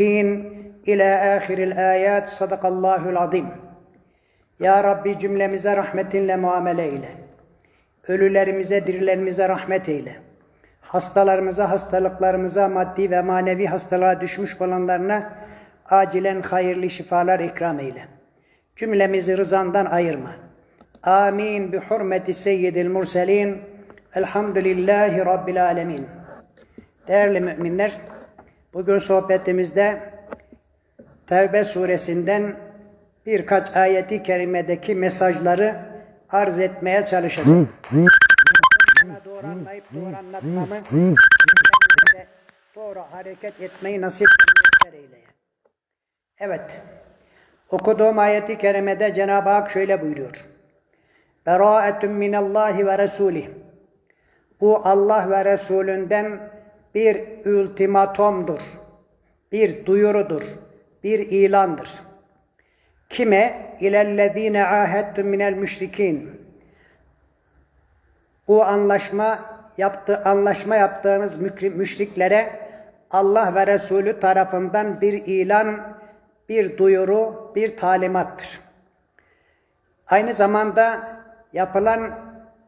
ila ahiril ayat sadakallahul azim. Ya Rabbi cümlemize rahmetinle muamele eyle. Ölülerimize, dirilerimize rahmet eyle. Hastalarımıza, hastalıklarımıza, maddi ve manevi hastalığa düşmüş olanlarına acilen hayırlı şifalar ikram eyle. Cümlemizi rızandan ayırma. Amin bi hurmeti seyyidil murselin. Elhamdülillahi Rabbil alemin. Değerli müminler, bugün sohbetimizde Tevbe suresinden birkaç ayeti kerimedeki mesajları arz etmeye çalışacağım. Doğru anlayıp doğru anlatmamı, doğru hareket etmeyi nasip. Evet, okuduğum ayeti kerimede Cenab-ı Hak şöyle buyuruyor. Beraetun minallahi ve resulih. Bu Allah ve Resulünden bir ultimatomdur, bir duyurudur, bir ilandır. Kime? İlellezine ahettum minel müşrikin. Bu anlaşma yaptı, anlaşma yaptığınız müşriklere Allah ve Resulü tarafından bir ilan, bir duyuru, bir talimattır. Aynı zamanda yapılan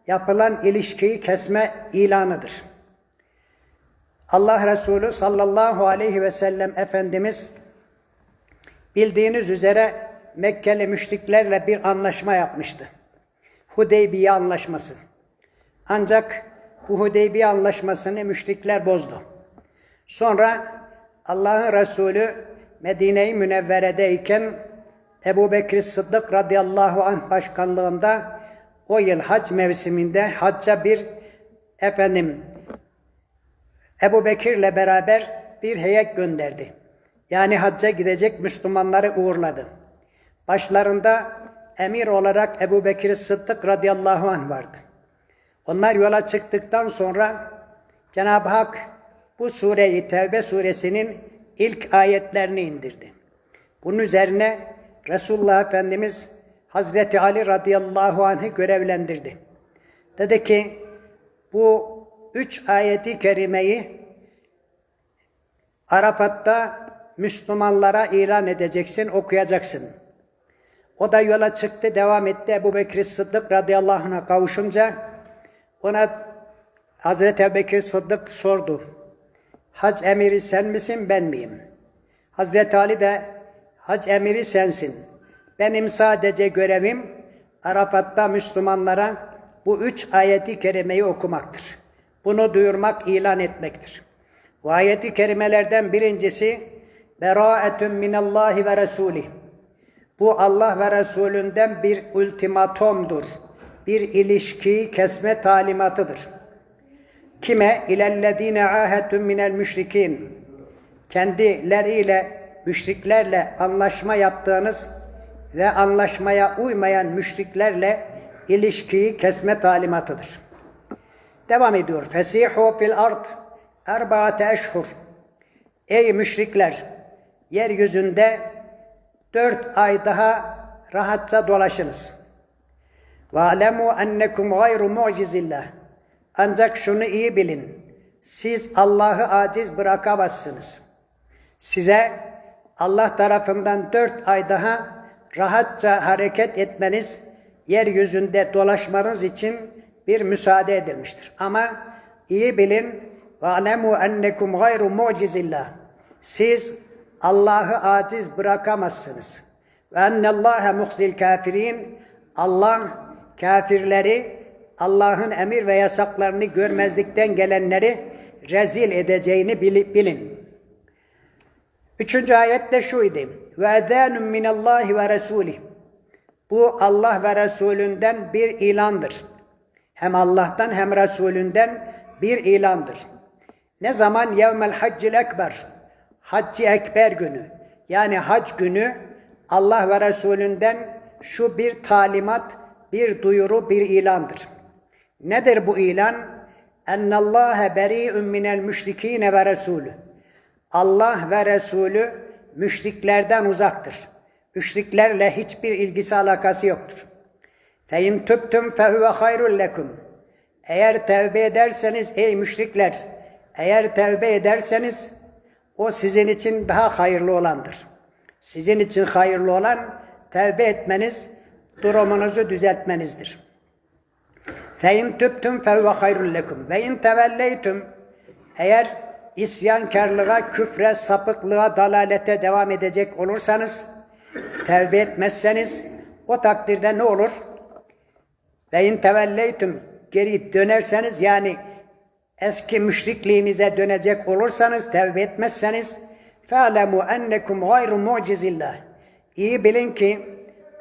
yapılan ilişkiyi kesme ilanıdır. Allah Resulü sallallahu aleyhi ve sellem Efendimiz bildiğiniz üzere Mekkeli müşriklerle bir anlaşma yapmıştı. Hudeybiye anlaşması. Ancak bu Hudeybiye anlaşmasını müşrikler bozdu. Sonra Allah'ın Resulü Medine-i Münevvere'deyken Ebu Bekir Sıddık radıyallahu anh başkanlığında o yıl hac mevsiminde hacca bir efendim Ebu Bekir'le beraber bir heyet gönderdi. Yani hacca gidecek Müslümanları uğurladı. Başlarında emir olarak Ebu Bekir Sıddık radıyallahu anh vardı. Onlar yola çıktıktan sonra Cenab-ı Hak bu sureyi Tevbe suresinin ilk ayetlerini indirdi. Bunun üzerine Resulullah Efendimiz Hazreti Ali radıyallahu anh'ı görevlendirdi. Dedi ki bu üç ayeti kerimeyi Arafat'ta Müslümanlara ilan edeceksin, okuyacaksın. O da yola çıktı, devam etti. Ebu Bekir Sıddık radıyallahu anh'a kavuşunca ona Hazreti Ebu Bekir Sıddık sordu. Hac emiri sen misin, ben miyim? Hazreti Ali de hac emiri sensin. Benim sadece görevim Arafat'ta Müslümanlara bu üç ayeti kerimeyi okumaktır. Bunu duyurmak, ilan etmektir. Bu ayeti kerimelerden birincisi Beraetun minallahi ve Resulih. Bu Allah ve Resulünden bir ultimatomdur. Bir ilişkiyi kesme talimatıdır. Kime? İlellezine ahedun minel müşrikin. Kendileriyle, müşriklerle anlaşma yaptığınız ve anlaşmaya uymayan müşriklerle ilişkiyi kesme talimatıdır. Devam ediyor. Fesihu fil ard erbaate eşhur. Ey müşrikler! Yeryüzünde dört ay daha rahatça dolaşınız. Alemu ennekum gayru mucizillah. Ancak şunu iyi bilin. Siz Allah'ı aciz bırakamazsınız. Size Allah tarafından dört ay daha rahatça hareket etmeniz, yeryüzünde dolaşmanız için bir müsaade edilmiştir. Ama iyi bilin وَعْلَمُوا اَنَّكُمْ غَيْرُ مُعْجِزِ Siz Allah'ı aciz bırakamazsınız. Ve ennallâhe muhzil kafirin Allah kafirleri Allah'ın emir ve yasaklarını görmezlikten gelenleri rezil edeceğini bilin. Üçüncü ayette şuydu. Ve ezânun minallahi ve resulih. Bu Allah ve Resulünden bir ilandır. Hem Allah'tan hem Resulünden bir ilandır. Ne zaman? Yevmel haccil ekber. Haccı ekber günü. Yani hac günü Allah ve Resulünden şu bir talimat, bir duyuru, bir ilandır. Nedir bu ilan? Ennallâhe beri'un minel müşrikîne ve Resulü. Allah ve Resulü müşriklerden uzaktır. Müşriklerle hiçbir ilgisi alakası yoktur. Fein tüptüm fehuve hayrul lekum. Eğer tevbe ederseniz ey müşrikler, eğer tevbe ederseniz O sizin için daha hayırlı olandır. Sizin için hayırlı olan tevbe etmeniz, durumunuzu düzeltmenizdir. Fein tüptüm fevve hayrul lekum. Ve in tevelleytüm eğer isyankarlığa, küfre, sapıklığa, dalalete devam edecek olursanız, tevbe etmezseniz o takdirde ne olur? Ve in tevelleytüm geri dönerseniz yani eski müşrikliğinize dönecek olursanız, tevbe etmezseniz فَعْلَمُوا اَنَّكُمْ غَيْرُ مُعْجِزِ İyi bilin ki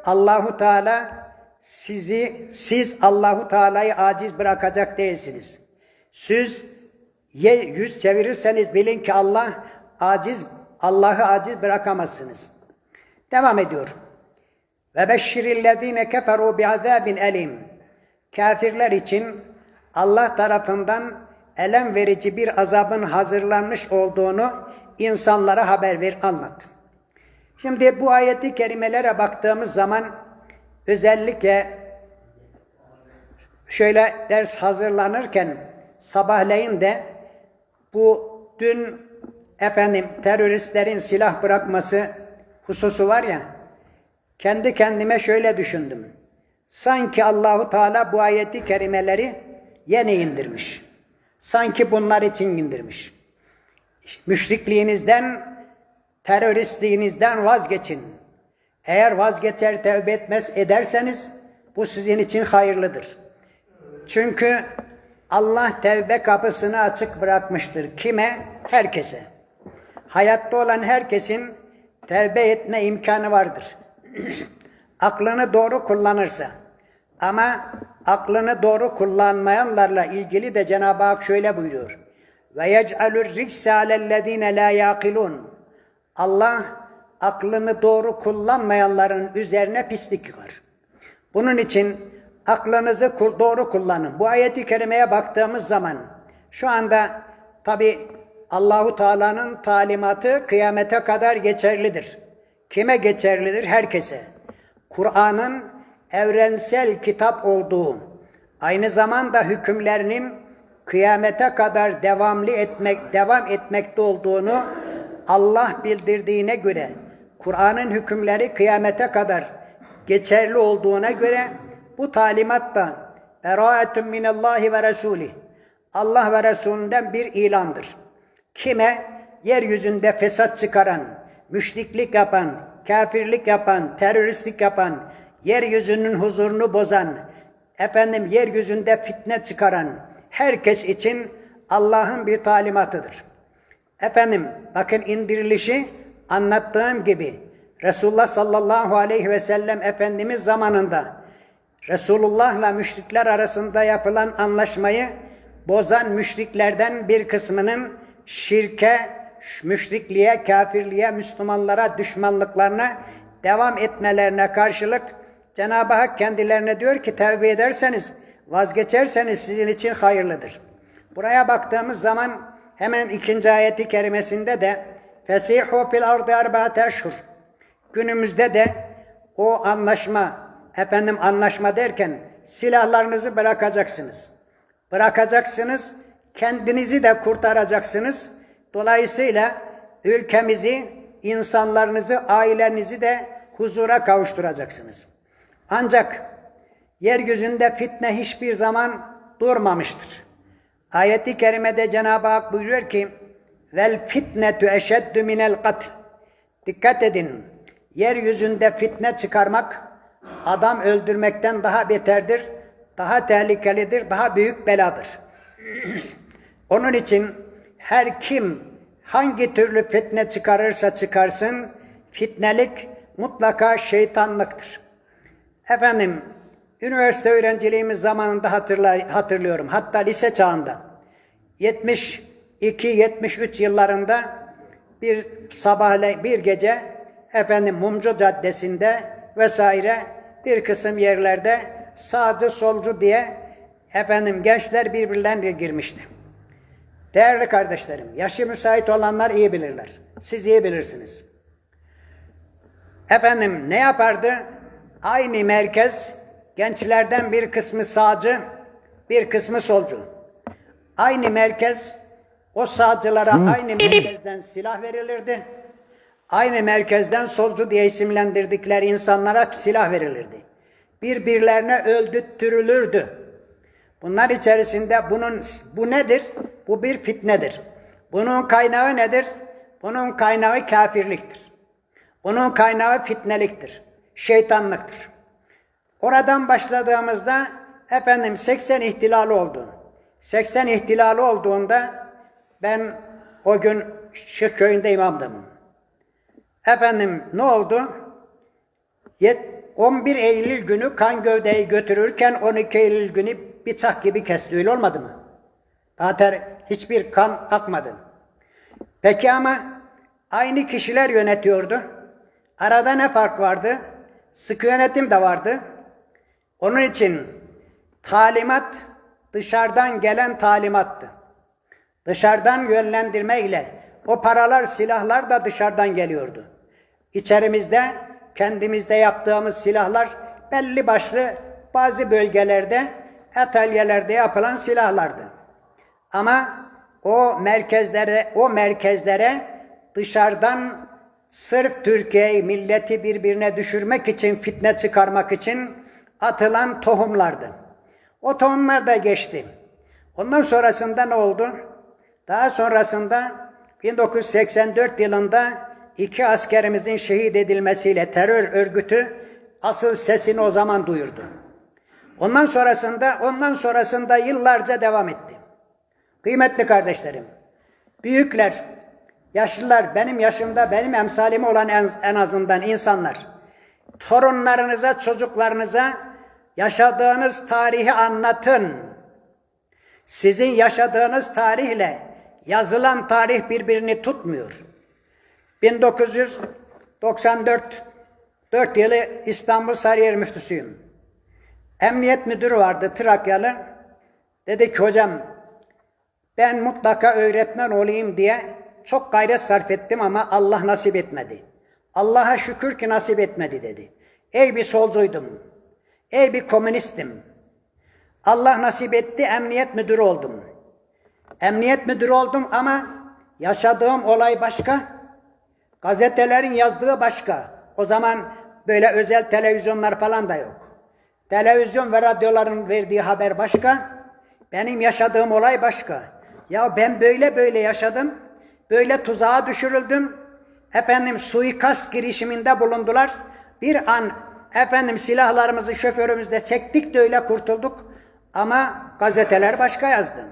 Allahu Teala sizi siz Allahu Teala'yı aciz bırakacak değilsiniz. Siz ye, yüz çevirirseniz bilin ki Allah aciz Allah'ı aciz bırakamazsınız. Devam ediyor. Ve beşşirillezine keferu bi'azabin elim. Kafirler için Allah tarafından elem verici bir azabın hazırlanmış olduğunu insanlara haber ver, anlat. Şimdi bu ayeti kerimelere baktığımız zaman özellikle şöyle ders hazırlanırken sabahleyin de bu dün efendim teröristlerin silah bırakması hususu var ya kendi kendime şöyle düşündüm. Sanki Allahu Teala bu ayeti kerimeleri yeni indirmiş. Sanki bunlar için indirmiş. Müşrikliğinizden, teröristliğinizden vazgeçin. Eğer vazgeçer tevbe etmez ederseniz bu sizin için hayırlıdır. Çünkü Allah tevbe kapısını açık bırakmıştır. Kime? Herkese. Hayatta olan herkesin tevbe etme imkanı vardır. aklını doğru kullanırsa. Ama aklını doğru kullanmayanlarla ilgili de Cenab-ı Hak şöyle buyuruyor. Ve yec'alur ricse alellezine la yaqilun. Allah aklını doğru kullanmayanların üzerine pislik var. Bunun için aklınızı doğru kullanın. Bu ayeti kerimeye baktığımız zaman şu anda tabi Allahu Teala'nın talimatı kıyamete kadar geçerlidir. Kime geçerlidir? Herkese. Kur'an'ın evrensel kitap olduğu, aynı zamanda hükümlerinin kıyamete kadar devamlı etmek, devam etmekte olduğunu Allah bildirdiğine göre, Kur'an'ın hükümleri kıyamete kadar geçerli olduğuna göre bu talimat da beraetun minallahi ve resulih Allah ve Resulünden bir ilandır. Kime? Yeryüzünde fesat çıkaran, müşriklik yapan, kafirlik yapan, teröristlik yapan, yeryüzünün huzurunu bozan, efendim yeryüzünde fitne çıkaran herkes için Allah'ın bir talimatıdır. Efendim bakın indirilişi anlattığım gibi Resulullah sallallahu aleyhi ve sellem Efendimiz zamanında Resulullah'la müşrikler arasında yapılan anlaşmayı bozan müşriklerden bir kısmının şirke, müşrikliğe, kafirliğe, Müslümanlara düşmanlıklarına devam etmelerine karşılık Cenab-ı Hak kendilerine diyor ki tevbe ederseniz, vazgeçerseniz sizin için hayırlıdır. Buraya baktığımız zaman hemen ikinci ayeti kerimesinde de Fesihu fil ardı arba'ate eşhur. Günümüzde de o anlaşma, efendim anlaşma derken silahlarınızı bırakacaksınız. Bırakacaksınız, kendinizi de kurtaracaksınız. Dolayısıyla ülkemizi, insanlarınızı, ailenizi de huzura kavuşturacaksınız. Ancak yeryüzünde fitne hiçbir zaman durmamıştır. Ayeti kerimede Cenab-ı Hak buyuruyor ki vel fitnetu eşeddu minel katl. Dikkat edin. Yeryüzünde fitne çıkarmak adam öldürmekten daha beterdir, daha tehlikelidir, daha büyük beladır. Onun için her kim hangi türlü fitne çıkarırsa çıkarsın, fitnelik mutlaka şeytanlıktır. Efendim, üniversite öğrenciliğimiz zamanında hatırla, hatırlıyorum. Hatta lise çağında. 72-73 yıllarında bir sabahle bir gece efendim Mumcu Caddesi'nde vesaire bir kısım yerlerde sağcı solcu diye efendim gençler birbirlerine girmişti. Değerli kardeşlerim, yaşı müsait olanlar iyi bilirler. Siz iyi bilirsiniz. Efendim ne yapardı? Aynı merkez gençlerden bir kısmı sağcı, bir kısmı solcu. Aynı merkez O sağcılara aynı merkezden silah verilirdi. Aynı merkezden solcu diye isimlendirdikleri insanlara silah verilirdi. Birbirlerine öldürtürülürdü. Bunlar içerisinde bunun bu nedir? Bu bir fitnedir. Bunun kaynağı nedir? Bunun kaynağı kafirliktir. Bunun kaynağı fitneliktir. Şeytanlıktır. Oradan başladığımızda efendim 80 ihtilali oldu. 80 ihtilali olduğunda ben o gün Şık köyünde imamdım. Efendim ne oldu? Yet- 11 Eylül günü kan gövdeyi götürürken 12 Eylül günü bıçak gibi kesti. Öyle olmadı mı? Zaten hiçbir kan akmadı. Peki ama aynı kişiler yönetiyordu. Arada ne fark vardı? Sıkı yönetim de vardı. Onun için talimat dışarıdan gelen talimattı. Dışarıdan yönlendirme ile o paralar, silahlar da dışarıdan geliyordu. İçerimizde kendimizde yaptığımız silahlar belli başlı bazı bölgelerde, atölyelerde yapılan silahlardı. Ama o merkezlere, o merkezlere dışarıdan sırf Türkiye'yi, milleti birbirine düşürmek için, fitne çıkarmak için atılan tohumlardı. O tohumlar da geçti. Ondan sonrasında ne oldu? Daha sonrasında 1984 yılında iki askerimizin şehit edilmesiyle terör örgütü asıl sesini o zaman duyurdu. Ondan sonrasında, ondan sonrasında yıllarca devam etti. Kıymetli kardeşlerim, büyükler, yaşlılar, benim yaşımda, benim emsalim olan en, en azından insanlar, torunlarınıza, çocuklarınıza yaşadığınız tarihi anlatın. Sizin yaşadığınız tarihle yazılan tarih birbirini tutmuyor. 1994 4 yılı İstanbul Sarıyer müftüsüyüm. Emniyet müdürü vardı Trakyalı. Dedi ki hocam ben mutlaka öğretmen olayım diye çok gayret sarf ettim ama Allah nasip etmedi. Allah'a şükür ki nasip etmedi dedi. Ey bir solcuydum. Ey bir komünistim. Allah nasip etti emniyet müdürü oldum. Emniyet müdürü oldum ama yaşadığım olay başka. Gazetelerin yazdığı başka. O zaman böyle özel televizyonlar falan da yok. Televizyon ve radyoların verdiği haber başka. Benim yaşadığım olay başka. Ya ben böyle böyle yaşadım. Böyle tuzağa düşürüldüm. Efendim suikast girişiminde bulundular. Bir an efendim silahlarımızı şoförümüzde çektik de öyle kurtulduk. Ama gazeteler başka yazdı.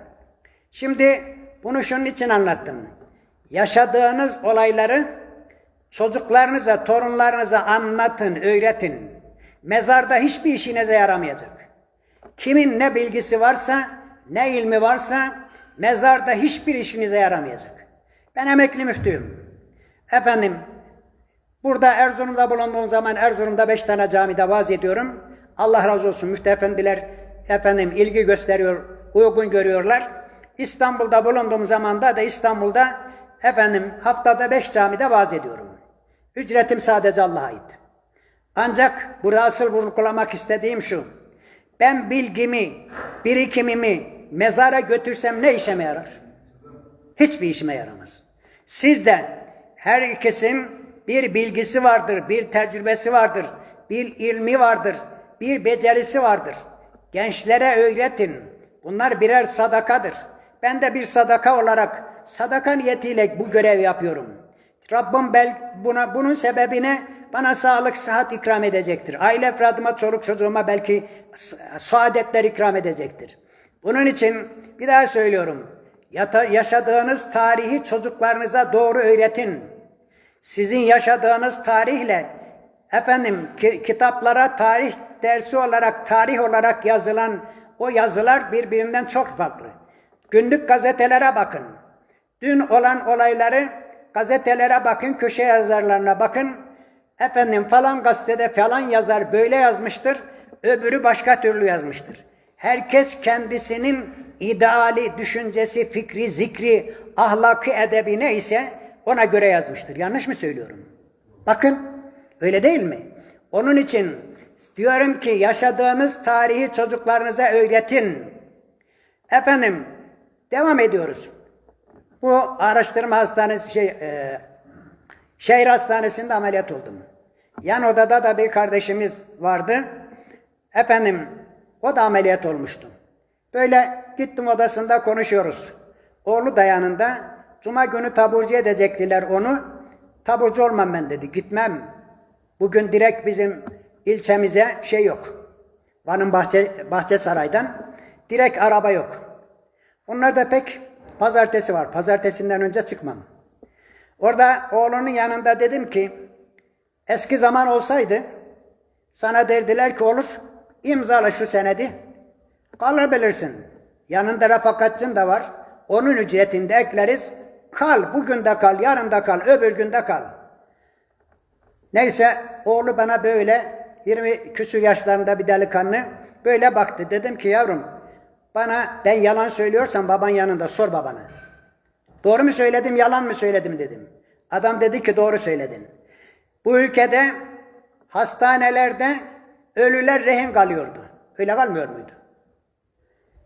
Şimdi bunu şunun için anlattım. Yaşadığınız olayları çocuklarınıza, torunlarınıza anlatın, öğretin. Mezarda hiçbir işinize yaramayacak. Kimin ne bilgisi varsa, ne ilmi varsa mezarda hiçbir işinize yaramayacak. Ben emekli müftüyüm. Efendim, burada Erzurum'da bulunduğum zaman Erzurum'da beş tane camide vaaz ediyorum. Allah razı olsun müftü efendiler efendim ilgi gösteriyor, uygun görüyorlar. İstanbul'da bulunduğum zamanda da İstanbul'da efendim haftada beş camide vaaz ediyorum. Ücretim sadece Allah'a ait. Ancak burada asıl vurgulamak istediğim şu. Ben bilgimi, birikimimi mezara götürsem ne işime yarar? Hiçbir işime yaramaz. Sizden her ikisinin bir bilgisi vardır, bir tecrübesi vardır, bir ilmi vardır, bir becerisi vardır. Gençlere öğretin. Bunlar birer sadakadır. Ben de bir sadaka olarak sadaka niyetiyle bu görev yapıyorum. Rabbim bel, buna, bunun sebebine bana sağlık, sıhhat ikram edecektir. Aile efradıma, çoluk çocuğuma belki saadetler ikram edecektir. Bunun için bir daha söylüyorum. Yata, yaşadığınız tarihi çocuklarınıza doğru öğretin. Sizin yaşadığınız tarihle efendim ki, kitaplara tarih dersi olarak, tarih olarak yazılan o yazılar birbirinden çok farklı. Günlük gazetelere bakın. Dün olan olayları gazetelere bakın, köşe yazarlarına bakın. Efendim falan gazetede falan yazar böyle yazmıştır, öbürü başka türlü yazmıştır. Herkes kendisinin ideali, düşüncesi, fikri, zikri, ahlakı, edebi neyse ona göre yazmıştır. Yanlış mı söylüyorum? Bakın, öyle değil mi? Onun için diyorum ki yaşadığınız tarihi çocuklarınıza öğretin. Efendim, devam ediyoruz. Bu araştırma hastanesi şey e, şehir hastanesinde ameliyat oldum. Yan odada da bir kardeşimiz vardı. Efendim o da ameliyat olmuştu. Böyle gittim odasında konuşuyoruz. Oğlu da yanında. Cuma günü taburcu edecektiler onu. Taburcu olmam ben dedi. Gitmem. Bugün direkt bizim ilçemize şey yok. Van'ın bahçe, Bahçesaray'dan direkt araba yok. Onlar da pek pazartesi var. Pazartesinden önce çıkmam. Orada oğlunun yanında dedim ki eski zaman olsaydı sana derdiler ki olur imzala şu senedi kalabilirsin. Yanında refakatçın da var. Onun ücretini de ekleriz. Kal bugün de kal, yarın da kal, öbür günde kal. Neyse oğlu bana böyle 20 küsur yaşlarında bir delikanlı böyle baktı. Dedim ki yavrum bana ben yalan söylüyorsam baban yanında sor babana. Doğru mu söyledim, yalan mı söyledim dedim. Adam dedi ki doğru söyledin. Bu ülkede hastanelerde ölüler rehin kalıyordu. Öyle kalmıyor muydu?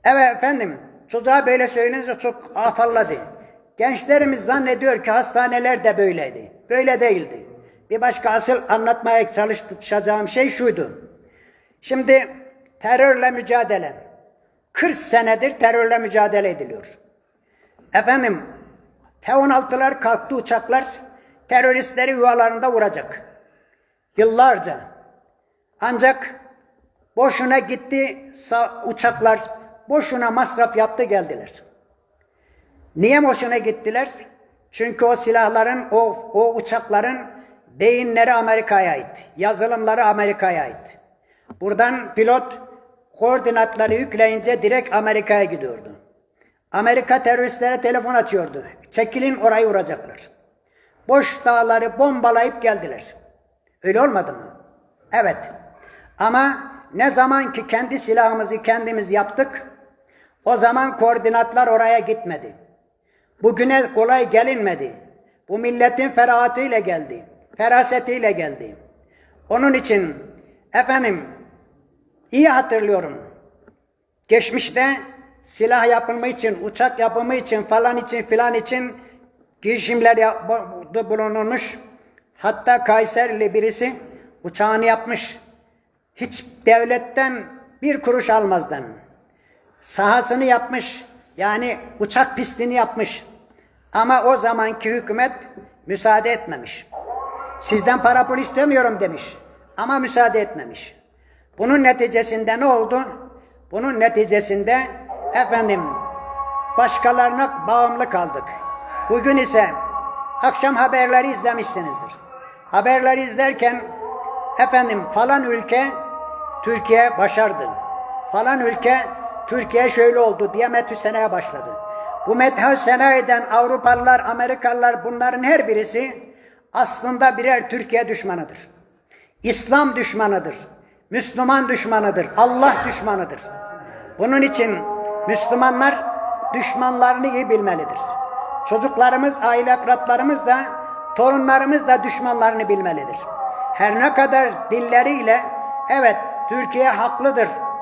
Evet efendim, çocuğa böyle söyleyince çok afalladı. Gençlerimiz zannediyor ki hastaneler de böyleydi. Böyle değildi. Bir başka asıl anlatmaya çalışacağım şey şuydu. Şimdi terörle mücadele. 40 senedir terörle mücadele ediliyor. Efendim, T-16'lar kalktı uçaklar teröristleri yuvalarında vuracak. Yıllarca. Ancak boşuna gitti uçaklar, boşuna masraf yaptı geldiler. Niye boşuna gittiler? Çünkü o silahların, o, o uçakların beyinleri Amerika'ya ait. Yazılımları Amerika'ya ait. Buradan pilot koordinatları yükleyince direkt Amerika'ya gidiyordu. Amerika teröristlere telefon açıyordu. Çekilin orayı vuracaklar. Boş dağları bombalayıp geldiler. Öyle olmadı mı? Evet. Ama ne zaman ki kendi silahımızı kendimiz yaptık, o zaman koordinatlar oraya gitmedi. Bugüne kolay gelinmedi. Bu milletin ferahatıyla geldi. Ferasetiyle geldi. Onun için efendim iyi hatırlıyorum. Geçmişte silah yapımı için, uçak yapımı için, falan için, filan için girişimler bulunmuş. Hatta Kayserili birisi uçağını yapmış. Hiç devletten bir kuruş almazdan. Sahasını yapmış. Yani uçak pistini yapmış. Ama o zamanki hükümet müsaade etmemiş. Sizden para pul istemiyorum demiş. Ama müsaade etmemiş. Bunun neticesinde ne oldu? Bunun neticesinde efendim başkalarına bağımlı kaldık. Bugün ise akşam haberleri izlemişsinizdir. Haberleri izlerken efendim falan ülke Türkiye başardı. Falan ülke Türkiye şöyle oldu diye methü seneye başladı. Bu methü seneden Avrupalılar, Amerikalılar bunların her birisi aslında birer Türkiye düşmanıdır. İslam düşmanıdır. Müslüman düşmanıdır. Allah düşmanıdır. Bunun için Müslümanlar düşmanlarını iyi bilmelidir. Çocuklarımız, aile efratlarımız da, torunlarımız da düşmanlarını bilmelidir. Her ne kadar dilleriyle evet Türkiye haklıdır,